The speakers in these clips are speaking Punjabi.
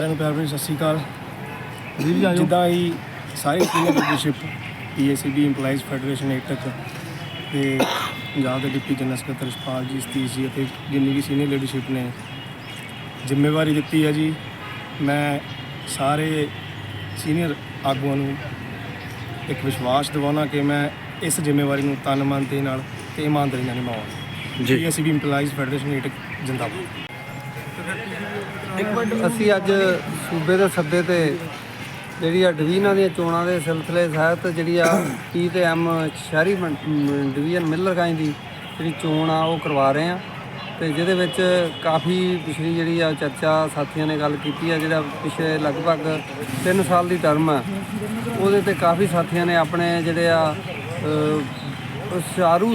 ਸਾਰਿਆਂ ਨੂੰ ਪਿਆਰ ਭਰੀ ਸਤਿ ਸ਼੍ਰੀ ਅਕਾਲ। ਜੀ ਜੀ ਆਜੋ ਜਿੱਦਾਂ ਹੀ ਸਾਰੀ senior leadership PACB EMPLOYEES federation AITUC ਤੇ ਪੰਜਾਬ ਦੇ ਡਿਪਟੀ ਜਨਰਲ ਸਕੱਤਰ ਰਸ਼ਪਾਲ ਜੀ ਸਤੀਸ਼ ਜੀ ਅਤੇ ਜਿੰਨੀ ਵੀ ਸੀਨੀਅਰ ਲੀਡਰਸ਼ਿਪ ਨੇ ਜ਼ਿੰਮੇਵਾਰੀ ਦਿੱਤੀ ਹੈ ਜੀ। ਮੈਂ ਸਾਰੇ ਸੀਨੀਅਰ ਆਗੂਆਂ ਨੂੰ ਇੱਕ ਵਿਸ਼ਵਾਸ ਦਿਵਾਉਣਾ ਕਿ ਮੈਂ ਇਸ ਜ਼ਿੰਮੇਵਾਰੀ ਨੂੰ ਤਨ ਮਨ ਦੇ ਨਾਲ ਤੇ ਇਮਾਨਦਾਰੀ ਨਾਲ ਨਿਭਾਵਾਂਗਾ। ਜੀ। ਪੀਏਸੀਬੀ EMPLOYEES ਫੈਡਰੇਸ਼ਨ ਏਟਕ ਜਿੰਦਾਬਾਦ। ਅਸੀਂ ਅੱਜ ਸੂਬੇ ਦੇ ਸੱਦੇ ਤੇ ਜਿਹੜੀ ਆ ਡਿਵੀਜ਼ਨਾਂ ਦੀਆਂ ਚੋਣਾਂ ਦੇ ਸਿਲਸਿਲੇ ਸਹਿਤ ਜਿਹੜੀ ਆ ਪੀ ਤੇ ਐਮ ਸ਼ਹਿਰੀ ਡਿਵੀਜ਼ਨ ਮ, ਡਿਵੀਜ਼ਨ ਦੀ ਜਿਹੜੀ ਚੋਣ ਆ ਉਹ ਕਰਵਾ ਰਹੇ ਆ। ਤੇ ਜਿਹਦੇ ਵਿੱਚ ਕਾਫੀ ਪਿਛਲੀ ਜਿਹੜੀ ਆ ਚਰਚਾ ਸਾਥੀਆਂ ਨੇ ਗੱਲ ਕੀਤੀ ਆ ਜਿਹੜਾ ਪਿਛਲੇ ਲਗਭਗ 3 ਸਾਲ ਦੀ ਟਰਮ ਆ ਉਹਦੇ ਤੇ ਕਾਫੀ ਸਾਥੀਆਂ ਨੇ ਆਪਣੇ ਜਿਹੜੇ ਆ ਅ,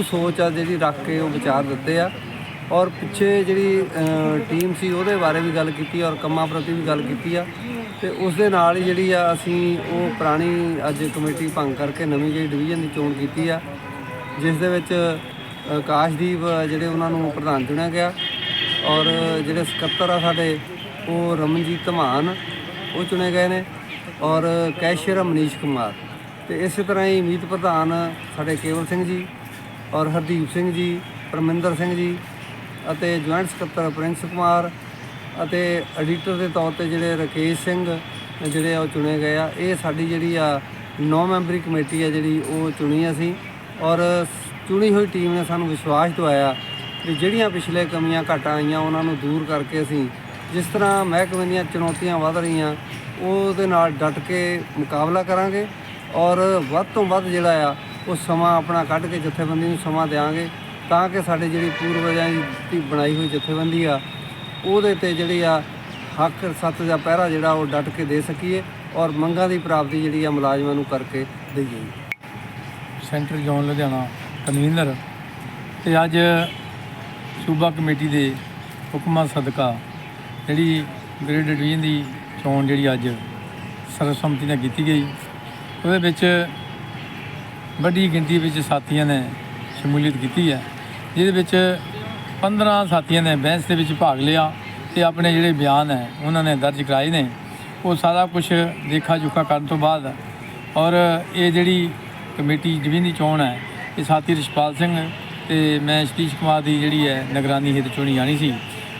ਸੋਚ ਆ ਜਿਹੜੀ ਰੱਖ ਕੇ ਉਹ ਵਿਚਾਰ ਦਿੱਤੇ ਆ। ਔਰ ਪਿੱਛੇ ਜਿਹੜੀ ਟੀਮ ਸੀ ਉਹਦੇ ਬਾਰੇ ਵੀ ਗੱਲ ਕੀਤੀ ਔਰ ਕੰਮਾਂ ਪ੍ਰਤੀ ਵੀ ਗੱਲ ਕੀਤੀ ਆ। ਤੇ ਉਸ ਦੇ ਨਾਲ ਹੀ ਜਿਹੜੀ ਆ ਅਸੀਂ ਉਹ ਪੁਰਾਣੀ ਅੱਜ ਕਮੇਟੀ ਭੰਗ ਕਰਕੇ ਨਵੀਂ ਜਿਹੜੀ ਡਿਵੀਜ਼ਨ ਦੀ ਚੋਣ ਕੀਤੀ ਆ, ਜਿਸ ਦੇ ਵਿੱਚ ਆਕਾਸ਼ਦੀਪ ਜਿਹੜੇ ਉਹਨਾਂ ਨੂੰ ਪ੍ਰਧਾਨ ਚੁਣਿਆ ਗਿਆ ਔਰ ਜਿਹੜੇ ਸਕੱਤਰ ਆ ਸਾਡੇ, ਉਹ ਰਮਨਜੀਤ ਧਮਾਨ ਉਹ ਚੁਣੇ ਗਏ ਨੇ ਔਰ ਕੈਸ਼ੀਅਰ ਮਨੀਸ਼ ਕੁਮਾਰ। ਤੇ ਇਸੇ ਤਰ੍ਹਾਂ ਹੀ ਮੀਤ ਪ੍ਰਧਾਨ ਸਾਡੇ ਕੇਵਲ ਸਿੰਘ ਜੀ ਔਰ ਹਰਦੀਪ ਸਿੰਘ ਜੀ, ਪਰਮਿੰਦਰ ਸਿੰਘ ਜੀ ਅਤੇ ਜੁਆਇੰਟ ਸਕੱਤਰ ਪ੍ਰਿੰਸ ਕੁਮਾਰ ਅਤੇ ਐਡੀਟਰ ਦੇ ਤੌਰ ਤੇ ਜਿਹੜੇ ਰਕੇਸ਼ ਸਿੰਘ, ਜਿਹੜੇ ਆ ਉਹ ਚੁਣੇ ਗਏ ਆ। ਇਹ ਸਾਡੀ ਜਿਹੜੀ ਆ 9 ਮੈਂਬਰੀ ਕਮੇਟੀ ਆ ਜਿਹੜੀ ਉਹ ਚੁਣੀ ਅਸੀਂ ਔਰ ਚੁਣੀ ਹੋਈ ਟੀਮ ਨੇ ਸਾਨੂੰ ਵਿਸ਼ਵਾਸ ਦਵਾਇਆ ਕਿ ਜਿਹੜੀਆਂ ਪਿਛਲੇ ਕਮੀਆਂ ਘਾਟਾਂ ਆਈਆਂ ਉਹਨਾਂ ਨੂੰ ਦੂਰ ਕਰਕੇ ਅਸੀਂ ਜਿਸ ਤਰ੍ਹਾਂ ਮਹਿਕਮੇ ਦੀਆਂ ਚੁਣੌਤੀਆਂ ਵੱਧ ਰਹੀਆਂ, ਉਹਦੇ ਨਾਲ ਡਟ ਕੇ ਮੁਕਾਬਲਾ ਕਰਾਂਗੇ ਔਰ ਵੱਧ ਤੋਂ ਵੱਧ ਜਿਹੜਾ ਆ, ਉਹ ਸਮਾਂ ਆਪਣਾ ਕੱਢ ਕੇ ਜਥੇਬੰਦੀ ਨੂੰ ਸਮਾਂ ਦੇਵਾਂਗੇ ਤਾਂ ਕਿ ਸਾਡੇ ਜਿਹੜੀ ਪੂਰਵਜਾਂ ਦੀ ਬਣਾਈ ਹੋਈ ਜਥੇਬੰਦੀ ਆ, ਉਹਦੇ ਤੇ ਜਿਹੜੀ ਆ ਹੱਕ, ਸੱਤ ਦਾ ਪਹਿਰਾ ਜਿਹੜਾ ਉਹ ਡਟ ਕੇ ਦੇ ਸਕੀਏ ਔਰ ਮੰਗਾਂ ਦੀ ਪ੍ਰਾਪਤੀ ਜਿਹੜੀ ਆ ਮੁਲਾਜ਼ਮਾਂ ਨੂੰ ਕਰਕੇ ਦੇਈਏ। Centre zone, Ludhiana, convener. ਤੇ ਅੱਜ ਸੂਬਾ ਕਮੇਟੀ ਦੇ ਹੁਕਮਾਂ ਸਦਕਾ ਜਿਹੜੀ ਗ੍ਰੇਡ ਡਿਵੀਜ਼ਨ ਦੀ ਚੋਣ ਜਿਹੜੀ ਅੱਜ ਸਰਬਸੰਮਤੀ ਨਾਲ ਕੀਤੀ ਗਈ। ਉਹਦੇ ਵਿੱਚ ਵੱਡੀ ਗਿਣਤੀ ਵਿੱਚ ਸਾਥੀਆਂ ਨੇ ਸ਼ਮੂਲੀਅਤ ਕੀਤੀ ਹੈ। ਜਿਹਦੇ ਵਿੱਚ 15 ਸਾਥੀਆਂ ਨੇ ਬਹਿਸ ਦੇ ਵਿੱਚ ਭਾਗ ਲਿਆ ਤੇ ਆਪਣੇ ਜਿਹੜੇ ਬਿਆਨ ਹੈ, ਉਹਨਾਂ ਨੇ ਦਰਜ ਕਰਾਏ ਨੇ। ਉਹ ਸਾਰਾ ਕੁਝ ਦੇਖਾ ਜੁਖਾ ਕਰਨ ਤੋਂ ਬਾਅਦ ਔਰ ਇਹ ਜਿਹੜੀ ਕਮੇਟੀ ਡਿਵੀਜ਼ਨ ਦੀ ਚੋਣ ਹੈ, ਇਹ ਸਾਥੀ ਰਿਸ਼ਪਾਲ ਸਿੰਘ ਤੇ ਮੈਂ ਸਤੀਸ਼ ਕੁਮਾਰ ਦੀ ਜਿਹੜੀ ਹੈ ਨਿਗਰਾਨੀ ਹਿੱਤ ਚੁਣੀ ਜਾਣੀ ਸੀ।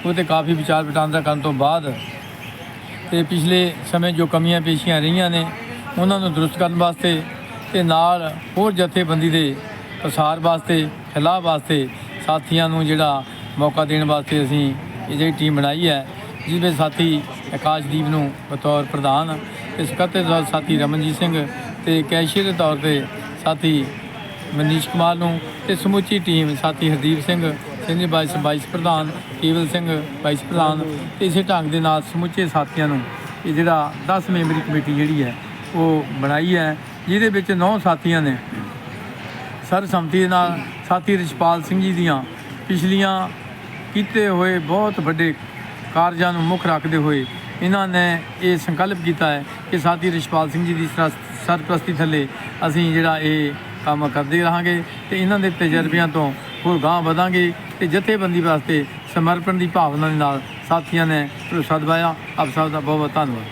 ਉਹ ਤੇ ਕਾਫੀ ਵਿਚਾਰ ਵਟਾਂਦਰਾ ਕਰਨ ਤੋਂ ਬਾਅਦ ਤੇ ਪਿਛਲੇ ਸਮੇਂ ਜੋ ਕਮੀਆਂ ਪੇਸ਼ੀਆਂ ਰਹੀਆਂ ਨੇ, ਉਹਨਾਂ ਨੂੰ ਦਰੁਸਤ ਕਰਨ ਵਾਸਤੇ ਤੇ ਨਾਲ ਹੋਰ ਜਥੇਬੰਦੀ ਦੇ ਪ੍ਰਸਾਰ ਵਾਸਤੇ ਫੈਲਾਅ ਵਾਸਤੇ ਸਾਥੀਆਂ ਨੂੰ ਜਿਹੜਾ ਮੌਕਾ ਦੇਣ ਵਾਸਤੇ ਅਸੀਂ ਇਹ ਜਿਹੜੀ ਟੀਮ ਬਣਾਈ ਹੈ ਜਿਸ ਵਿੱਚ ਸਾਥੀ ਆਕਾਸ਼ਦੀਪ ਨੂੰ ਬਤੌਰ ਪ੍ਰਧਾਨ ਤੇ ਸਕੱਤਰ ਦੇ ਸਾਥੀ ਰਮਨਜੀਤ ਸਿੰਘ ਤੇ ਕੈਸ਼ੀਅਰ ਦੇ ਤੌਰ ਤੇ ਸਾਥੀ ਮਨੀਸ਼ ਕੁਮਾਰ ਨੂੰ ਤੇ ਸਮੁੱਚੀ ਟੀਮ ਸਾਥੀ ਹਰਦੀਪ ਸਿੰਘ ਸਿੰਘ ਵਾਈਸ ਵਾਈਸ ਪ੍ਰਧਾਨ ਕੇਵਲ ਸਿੰਘ, ਵਾਈਸ ਪ੍ਰਧਾਨ ਤੇ ਇਸੇ ਢੰਗ ਦੇ ਨਾਲ ਸਮੁੱਚੇ ਸਾਥੀਆਂ ਨੂੰ ਇਹ ਜਿਹੜਾ 10 ਮੈਂਬਰੀ ਕਮੇਟੀ ਜਿਹੜੀ ਹੈ, ਉਹ ਬਣਾਈ ਹੈ, ਜਿਹਦੇ ਵਿੱਚ 9 ਸਾਥੀਆਂ ਨੇ ਸਰਬਸੰਮਤੀ ਦੇ ਨਾਲ ਸਾਥੀ ਰਿਸ਼ਪਾਲ ਸਿੰਘ ਜੀ ਦੀਆਂ ਪਿਛਲੀਆਂ ਕੀਤੇ ਹੋਏ ਬਹੁਤ ਵੱਡੇ ਕਾਰਜਾਂ ਨੂੰ ਮੁੱਖ ਰੱਖਦੇ ਹੋਏ ਇਹਨਾਂ ਨੇ ਇਹ ਸੰਕਲਪ ਕੀਤਾ ਹੈ ਕਿ ਸਾਥੀ ਰਿਸ਼ਪਾਲ ਸਿੰਘ ਜੀ ਦੀ ਸਰ- ਸਰਪ੍ਰਸਤੀ ਥੱਲੇ ਅਸੀਂ ਜਿਹੜਾ ਇਹ ਕੰਮ ਕਰਦੇ ਰਹਾਂਗੇ ਤੇ ਇਹਨਾਂ ਦੇ ਤਜਰਬਿਆਂ ਤੋਂ ਹੋਰ ਗਾਂਹ ਵਧਾਂਗੇ ਤੇ ਜਥੇਬੰਦੀ ਵਾਸਤੇ ਸਮਰਪਣ ਦੀ ਭਾਵਨਾ ਦੇ ਨਾਲ ਸਾਥੀਆਂ ਨੇ ਭਰੋਸਾ ਦਵਾਇਆ। ਆਪ ਸਭ ਦਾ ਬਹੁਤ ਬਹੁਤ ਧੰਨਵਾਦ।